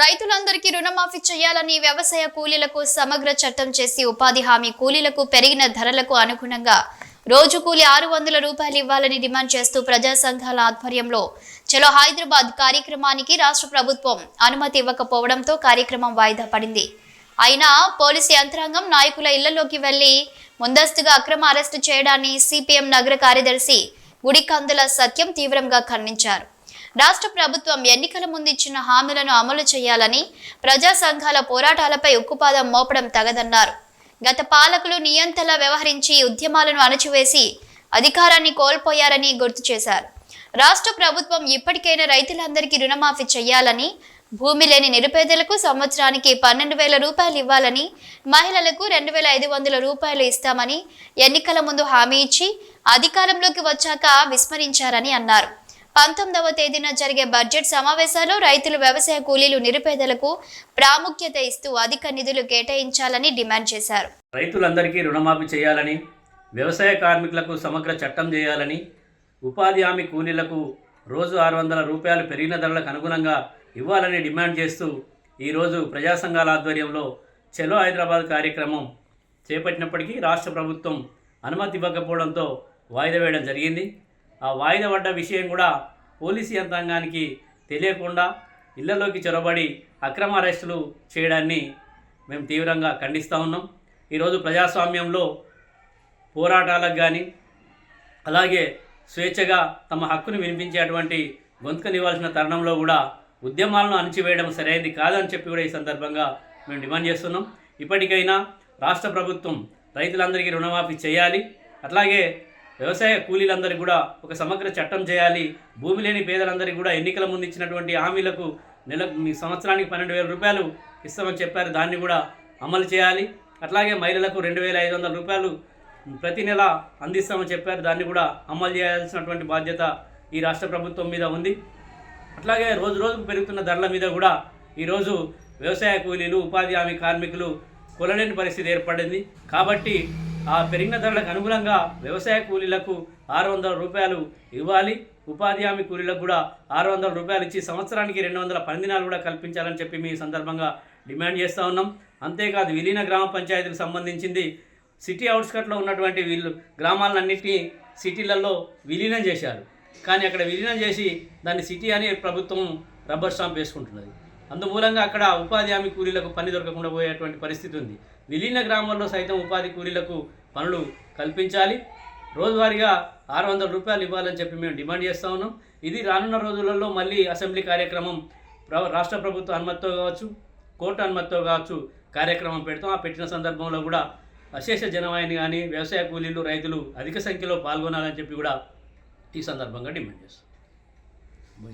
రైతులందరికీ రుణమాఫీ చేయాలని వ్యవసాయ కూలీలకు సమగ్ర చట్టం చేసి ఉపాధి హామీ కూలీలకు పెరిగిన ధరలకు అనుగుణంగా రోజు కూలి ఆరు వందల రూపాయలు ఇవ్వాలని డిమాండ్ చేస్తూ ప్రజా సంఘాల ఆధ్వర్యంలో చలో హైదరాబాద్ కార్యక్రమానికి రాష్ట్ర ప్రభుత్వం అనుమతి ఇవ్వకపోవడంతో కార్యక్రమం వాయిదా పడింది. అయినా పోలీసు యంత్రాంగం నాయకుల ఇళ్ళలోకి వెళ్ళి ముందస్తుగా అక్రమ అరెస్టు చేయడాన్ని సిపిఎం నగర కార్యదర్శి గుడికందుల సత్యం తీవ్రంగా ఖండించారు. రాష్ట్ర ప్రభుత్వం ఎన్నికల ముందు ఇచ్చిన హామీలను అమలు చేయాలని ప్రజా సంఘాల పోరాటాలపై ఉక్కుపాదం మోపడం తగదన్నారు. గత పాలకులు నియంతలా వ్యవహరించి ఉద్యమాలను అణచివేసి అధికారాన్ని కోల్పోయారని గుర్తు చేశారు. రాష్ట్ర ప్రభుత్వం ఇప్పటికైనా రైతులందరికీ రుణమాఫీ చేయాలని భూమి లేని నిరుపేదలకు సంవత్సరానికి పన్నెండు వేల రూపాయలు ఇవ్వాలని మహిళలకు రెండు వేల ఐదు వందల రూపాయలు ఇస్తామని ఎన్నికల ముందు హామీ ఇచ్చి అధికారంలోకి వచ్చాక విస్మరించారని అన్నారు. పంతొమ్మిదవ తేదీన జరిగే బడ్జెట్ సమావేశాల్లో రైతులు వ్యవసాయ కూలీలు నిరుపేదలకు ప్రాముఖ్యత ఇస్తూ అధిక నిధులు కేటాయించాలని డిమాండ్ చేశారు. రైతులందరికీ రుణమాఫీ చేయాలని వ్యవసాయ కార్మికులకు సమగ్ర చట్టం చేయాలని ఉపాధి హామీ కూలీలకు రోజు ఆరు వందల రూపాయలు పెరిగిన ధరలకు అనుగుణంగా ఇవ్వాలని డిమాండ్ చేస్తూ ఈరోజు ప్రజా సంఘాల ఆధ్వర్యంలో చెలో హైదరాబాద్ కార్యక్రమం చేపట్టినప్పటికీ రాష్ట్ర ప్రభుత్వం అనుమతి ఇవ్వకపోవడంతో వాయిదా వేయడం జరిగింది. ఆ వాయిదా పడ్డ విషయం కూడా పోలీసు యంత్రాంగానికి తెలియకుండా ఇళ్ళలోకి చొరబడి అక్రమ అరెస్టులు చేయడాన్ని మేము తీవ్రంగా ఖండిస్తూ ఉన్నాం. ఈరోజు ప్రజాస్వామ్యంలో పోరాటాలకు కానీ అలాగే స్వేచ్ఛగా తమ హక్కును వినిపించేటువంటి గొంతుకనివ్వాల్సిన తరుణంలో కూడా ఉద్యమాలను అణచివేయడం సరైనది కాదని చెప్పి కూడా ఈ సందర్భంగా మేము డిమాండ్ చేస్తున్నాం. ఇప్పటికైనా రాష్ట్ర ప్రభుత్వం రైతులందరికీ రుణమాఫీ చేయాలి. అట్లాగే వ్యవసాయ కూలీలందరికీ కూడా ఒక సమగ్ర చట్టం చేయాలి. భూమి లేని పేదలందరికీ కూడా ఎన్నికల ముందు ఇచ్చినటువంటి హామీలకు నెల మీ సంవత్సరానికి పన్నెండు వేల రూపాయలు ఇస్తామని చెప్పారు. దాన్ని కూడా అమలు చేయాలి. అట్లాగే మహిళలకు రెండు వేల ఐదు వందల రూపాయలు ప్రతి నెల అందిస్తామని చెప్పారు. దాన్ని కూడా అమలు చేయాల్సినటువంటి బాధ్యత ఈ రాష్ట్ర ప్రభుత్వం మీద ఉంది. అట్లాగే రోజు రోజుకు పెరుగుతున్న ధరల మీద కూడా ఈరోజు వ్యవసాయ కూలీలు ఉపాధి హామీ కార్మికులు కొలలేని పరిస్థితి ఏర్పడింది. కాబట్టి ఆ పెరిగిన ధరలకు అనుగుణంగా వ్యవసాయ కూలీలకు ఆరు వందల రూపాయలు ఇవ్వాలి. ఉపాధి హామీ కూలీలకు కూడా ఆరు వందల రూపాయలు ఇచ్చి సంవత్సరానికి రెండు వందల పనిదినాలు కూడా కల్పించాలని చెప్పి మీ సందర్భంగా డిమాండ్ చేస్తూ ఉన్నాం. అంతేకాదు విలీన గ్రామ పంచాయతీలకు సంబంధించింది సిటీ అవుట్స్కట్లో ఉన్నటువంటి వీళ్ళు గ్రామాలన్నింటినీ సిటీలలో విలీనం చేశారు. కానీ అక్కడ విలీనం చేసి దాన్ని సిటీ అని ప్రభుత్వం రబ్బర్ స్టాంప్ వేసుకుంటున్నది. అందుమూలంగా అక్కడ ఉపాధి హామీ కూలీలకు పని దొరకకుండా పోయేటువంటి పరిస్థితి ఉంది. విలీన గ్రామాల్లో సైతం ఉపాధి కూలీలకు పనులు కల్పించాలి. రోజువారీగా ఆరు వందల రూపాయలు ఇవ్వాలని చెప్పి మేము డిమాండ్ చేస్తూ ఉన్నాం. ఇది రానున్న రోజులలో మళ్ళీ అసెంబ్లీ కార్యక్రమం ప్ర- రాష్ట్ర ప్రభుత్వ అనుమతితో కావచ్చు కోర్టు అనుమతితో కావచ్చు కార్యక్రమం పెడతాం. ఆ పెట్టిన సందర్భంలో కూడా అశేష జనవాయిని కానీ వ్యవసాయ కూలీలు రైతులు అధిక సంఖ్యలో పాల్గొనాలని చెప్పి కూడా ఈ సందర్భంగా డిమాండ్ చేస్తాం.